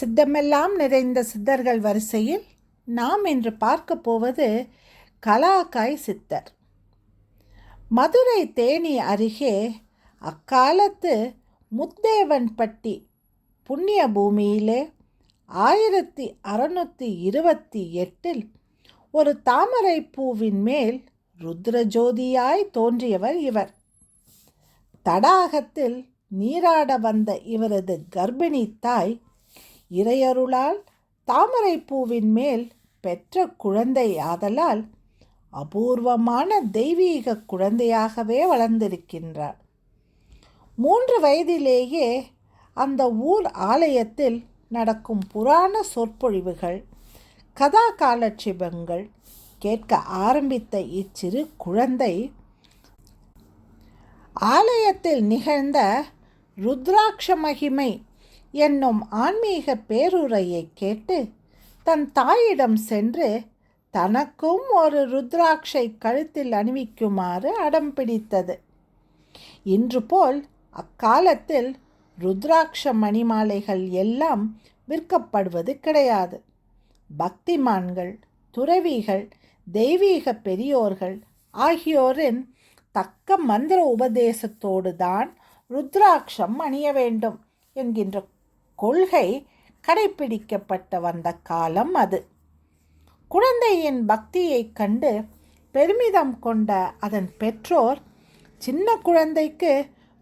சித்தமெல்லாம் நிறைந்த சித்தர்கள் வரிசையில் நாம் இன்று பார்க்க போவது கலாக்காய் சித்தர். மதுரை தேனி அருகே அக்காலத்து முத்தேவன்பட்டி புண்ணிய பூமியிலே ஆயிரத்தி அறுநூற்றி இருபத்தி எட்டில் ஒரு தாமரை பூவின் மேல் ருத்ரஜோதியாய் தோன்றியவர் இவர். தடாகத்தில் நீராட வந்த இவரது கர்ப்பிணி தாய் இறையருளால் தாமரை பூவின் மேல் பெற்ற குழந்தை ஆதலால் அபூர்வமான தெய்வீக குழந்தையாகவே வளர்ந்திருக்கின்றார். மூன்று வயதிலேயே அந்த ஊர் ஆலயத்தில் நடக்கும் புராண சொற்பொழிவுகள் கதா காலட்சிபங்கள் கேட்க ஆரம்பித்த இச்சிறு குழந்தை ஆலயத்தில் நிகழ்ந்த ருத்ராட்ச மகிமை என்னும் ஆன்மீக பேருரையை கேட்டு தன் தாயிடம் சென்று தனக்கும் ஒரு ருத்ராட்சை கழுத்தில் அணிவிக்குமாறு அடம் பிடித்தது. இன்று போல் அக்காலத்தில் ருத்ராட்ச மணிமாலைகள் எல்லாம் விற்கப்படுவது கிடையாது. பக்திமான்கள் துறவிகள் தெய்வீக பெரியோர்கள் ஆகியோரின் தக்க மந்திர உபதேசத்தோடு தான் ருத்ராட்சம் அணிய வேண்டும் என்கின்ற கொள்கை கடைபிடிக்கப்பட்ட வந்த காலம் அது. குழந்தையின் பக்தியைக் கண்டு பெருமிதம் கொண்ட அதன் பெற்றோர் சின்ன குழந்தைக்கு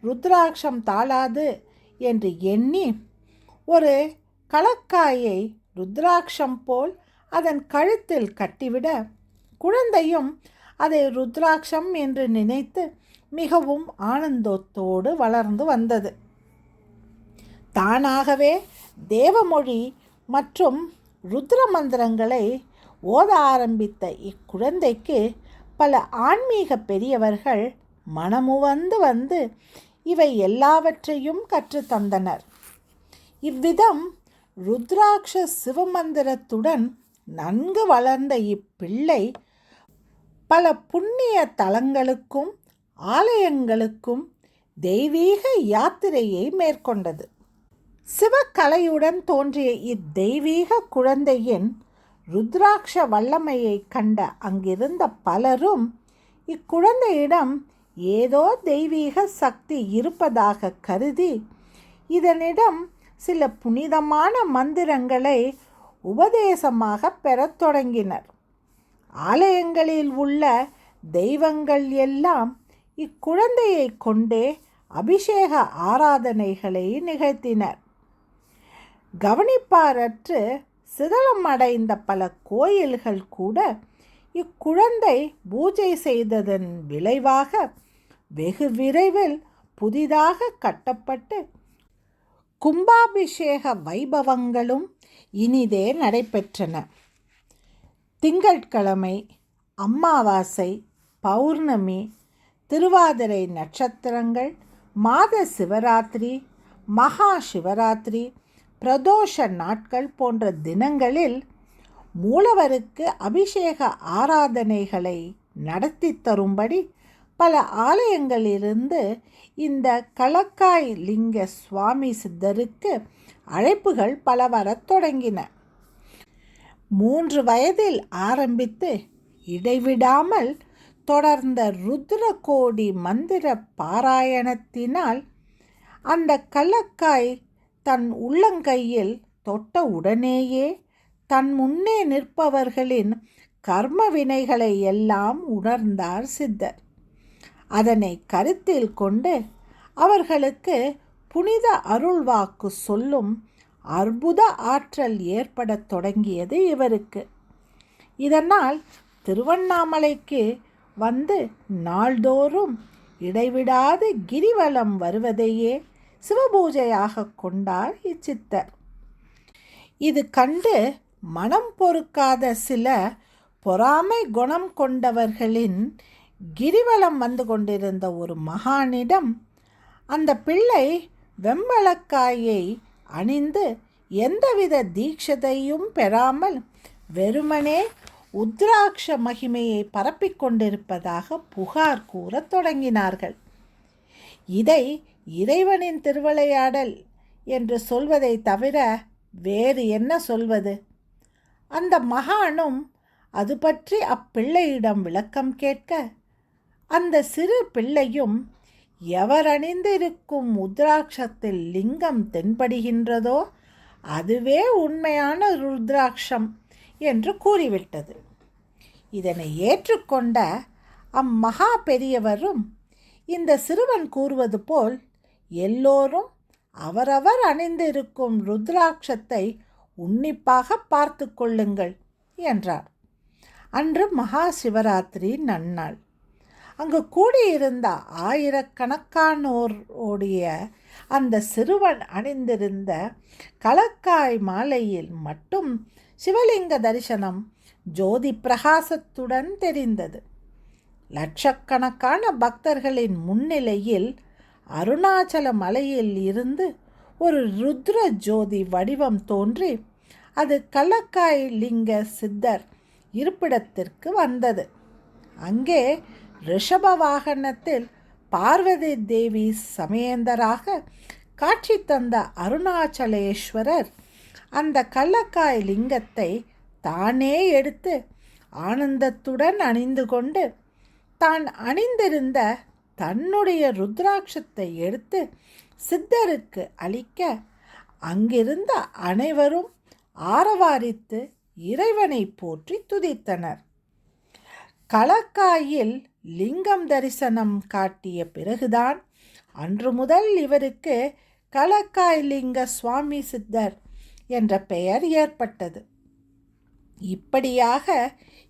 ருத்ராட்சம் தாளாது என்று எண்ணி ஒரு களக்காயை ருத்ராட்சம் போல் அதன் கழுத்தில் கட்டிவிட குழந்தையும் அதை ருத்ராட்சம் என்று நினைத்து மிகவும் ஆனந்தத்தோடு வளர்ந்து வந்தது. தானாகவே தேவமொழி மற்றும் ருத்ர மந்திரங்களை ஓத ஆரம்பித்த இக்குழந்தைக்கு பல ஆன்மீக பெரியவர்கள் மனமுவந்து வந்து இவை எல்லாவற்றையும் கற்றுத்தந்தனர் இவ்விதம் ருத்ராட்ச சிவமந்திரத்துடன் நன்கு வளர்ந்த இப்பிள்ளை பல புண்ணிய தலங்களுக்கும் ஆலயங்களுக்கும் தெய்வீக யாத்திரையை மேற்கொண்டது. சிவக்கலையுடன் தோன்றிய இத்தெய்வீக குழந்தையின் ருத்ராட்ச வல்லமையை கண்ட அங்கிருந்த பலரும் இக்குழந்தையிடம் ஏதோ தெய்வீக சக்தி இருப்பதாக கருதி இதனிடம் சில புனிதமான மந்திரங்களை உபதேசமாக பெறத் தொடங்கினர். ஆலயங்களில் உள்ள தெய்வங்கள் எல்லாம் இக்குழந்தையை கொண்டே அபிஷேக ஆராதனைகளை நிகழ்த்தினர். கவனிப்பாரற்று சிதலம் அடைந்த பல கோயில்கள் கூட இக்குழந்தை பூஜை செய்ததன் விளைவாக வெகு விரைவில் புதிதாக கட்டப்பட்டு கும்பாபிஷேக வைபவங்களும் இனிதே நடைபெற்றன. திங்கட்கிழமை அம்மாவாசை பௌர்ணமி திருவாதிரை நட்சத்திரங்கள் மாத சிவராத்திரி மகா சிவராத்திரி பிரதோஷ நாட்கள் போன்ற தினங்களில் மூலவருக்கு அபிஷேக ஆராதனைகளை நடத்தி தரும்படி பல ஆலயங்களிலிருந்து இந்த களக்காய் லிங்க சுவாமி சித்தருக்கு அழைப்புகள் பல வரத் தொடங்கின. மூன்று வயதில் ஆரம்பித்து இடைவிடாமல் தொடர்ந்த ருத்ரகோடி மந்திர பாராயணத்தினால் அந்த கள்ளக்காய் தன் உள்ளங்கையில் தொட்ட உடனேயே தன் முன்னே நிற்பவர்களின் கர்ம வினைகளை எல்லாம் உணர்ந்தார் சித்தர். அதனை கருத்தில் கொண்டு அவர்களுக்கு புனித அருள்வாக்கு சொல்லும் அற்புத ஆற்றல் ஏற்படத் தொடங்கியது இவருக்கு. இதனால் திருவண்ணாமலைக்கு வந்து நாள்தோறும் இடைவிடாது கிரிவலம் வருவதையே சிவபூஜையாக கொண்டார் இச்சித்தர். இது கண்டு மனம் பொறுக்காத சில பொறாமை குணம் கொண்டவர்களின் கிரிவலம் வந்து கொண்டிருந்த ஒரு மகானிடம் அந்த பிள்ளை வெம்பளக்காயை அணிந்து எந்தவித தீட்சதையும் பெறாமல் வெறுமனே உத்ராட்ச மகிமையை பரப்பிக் கொண்டிருப்பதாக புகார் கூறத் தொடங்கினார்கள். இதை இறைவனின் திருவிளையாடல் என்று சொல்வதை தவிர வேறு என்ன சொல்வது? அந்த மகானும் அது பற்றி அப்பிள்ளையிடம் விளக்கம் கேட்க அந்த சிறு பிள்ளையும் எவர் அணிந்திருக்கும் லிங்கம் தென்படுகின்றதோ அதுவே உண்மையான ருத்ராட்சம் என்று கூறிவிட்டது. இதனை ஏற்றுக்கொண்ட அம்மகா பெரியவரும் இந்த சிறுவன் கூறுவது போல் எல்லோரும் அவரவர் அணிந்திருக்கும் ருத்ராட்சத்தை உன்னிப்பாக பார்த்து கொள்ளுங்கள் என்றார். அன்று மகா சிவராத்திரி நன்னாள். அங்கு கூடியிருந்த ஆயிரக்கணக்கானோருடைய அந்த சிறுவன் அணிந்திருந்த கலக்காய் மாலையில் மட்டும் சிவலிங்க தரிசனம் ஜோதி பிரகாசத்துடன் தெரிந்தது. லட்சக்கணக்கான பக்தர்களின் முன்னிலையில் அருணாச்சல மலையில் இருந்து ஒரு ருத்ர ஜோதி வடிவம் தோன்றி அது கள்ளக்காய் லிங்க சித்தர் இருப்பிடத்திற்கு வந்தது. அங்கே ரிஷப வாகனத்தில் பார்வதி தேவி சமேந்தராக காட்சி தந்த அருணாச்சலேஸ்வரர் அந்த கள்ளக்காய் லிங்கத்தை தானே எடுத்து ஆனந்தத்துடன் அணிந்து கொண்டு தான் அணிந்திருந்த தன்னுடைய ருத்ராட்சத்தை எடுத்து சித்தருக்கு அளிக்க அங்கிருந்த அனைவரும் ஆரவாரித்து இறைவனை போற்றி துதித்தனர். களக்காயில் லிங்கம் தரிசனம் காட்டிய பிறகுதான் அன்று முதல் இவருக்கு களக்காய் லிங்க சுவாமி சித்தர் என்ற பெயர் ஏற்பட்டது. இப்படியாக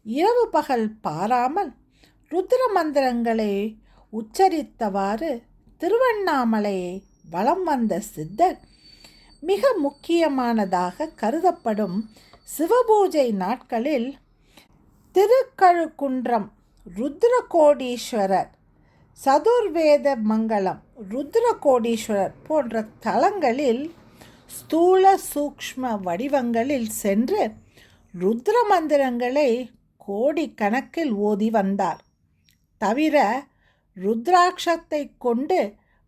இரவு பகல் பாராமல் ருத்ர மந்திரங்களை உச்சரித்தவாறு திருவண்ணாமலையை வலம் வந்த சித்தர் மிக முக்கியமானதாக கருதப்படும் சிவபூஜை நாட்களில் திருக்கழுக்குன்றம் ருத்ரகோடீஸ்வரர் சதுர்வேத மங்கலம் ருத்ரகோடீஸ்வரர் போன்ற தலங்களில் ஸ்தூல சூக்ஷ்ம வடிவங்களில் சென்று ருத்ர மந்திரங்களை கோடிக்கணக்கில் ஓதி வந்தார். தவிர ருத்ராட்சத்தை கொண்டு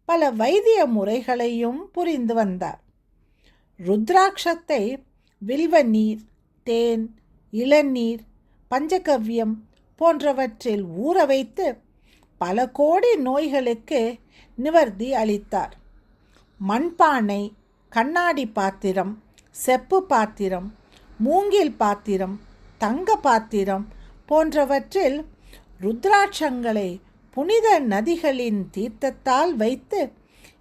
பல வைத்திய முறைகளையும் புரிந்து வந்தார். ருத்ராட்சத்தை வில்வ நீர் தேன் இளநீர் பஞ்சகவ்யம் போன்றவற்றில் ஊற வைத்து பல கோடி நோய்களுக்கு நிவர்த்தி அளித்தார். மண்பானை கண்ணாடி பாத்திரம் செப்பு பாத்திரம் மூங்கில் பாத்திரம் தங்க பாத்திரம் போன்றவற்றில் ருத்ராட்சங்களை புனித நதிகளின் தீர்த்தத்தால் வைத்து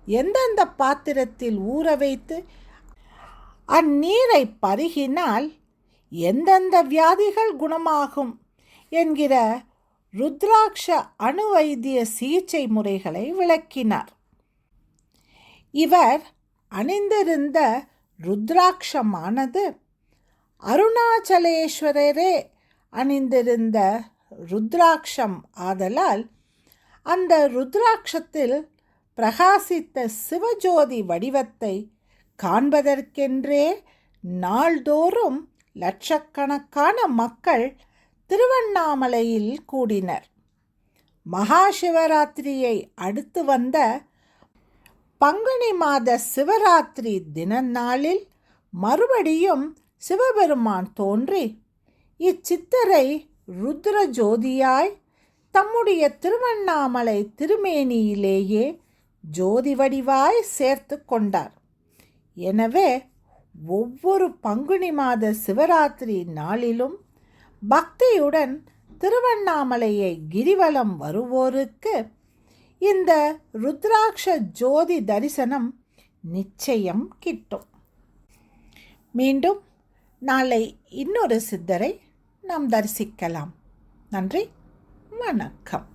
எந்தெந்த பாத்திரத்தில் ஊற வைத்து அந்நீரை பருகினால் எந்தெந்த வியாதிகள் குணமாகும் என்கிற ருத்ராட்ச அணுவைத்திய சிகிச்சை முறைகளை விளக்கினார். இவர் அணிந்திருந்த ருத்ராட்சமானது அருணாச்சலேஸ்வரரே அணிந்திருந்த ருத்ராட்சம் ஆதலால் அந்த ருத்ராட்சத்தில் பிரகாசித்த சிவஜோதி வடிவத்தை காண்பதற்கென்றே நாள்தோறும் லட்சக்கணக்கான மக்கள் திருவண்ணாமலையில் கூடினர். மகாசிவராத்திரியை அடுத்து வந்த பங்குனி மாத சிவராத்திரி தின நாளில் மறுபடியும் சிவபெருமான் தோன்றி இச்சித்தரை ருத்ர ஜோதியாய் தம்முடைய திருவண்ணாமலை திருமேனியிலேயே ஜோதி வடிவாய் சேர்த்து கொண்டார். எனவே ஒவ்வொரு பங்குனி மாத சிவராத்திரி நாளிலும் பக்தியுடன் திருவண்ணாமலையை கிரிவலம் வருவோருக்கு இந்த ருத்ராட்ச ஜோதி தரிசனம் நிச்சயம் கிட்டும். மீண்டும் நாளை இன்னொரு சித்தரை நாம் தரிசிக்கலாம். நன்றி. まなか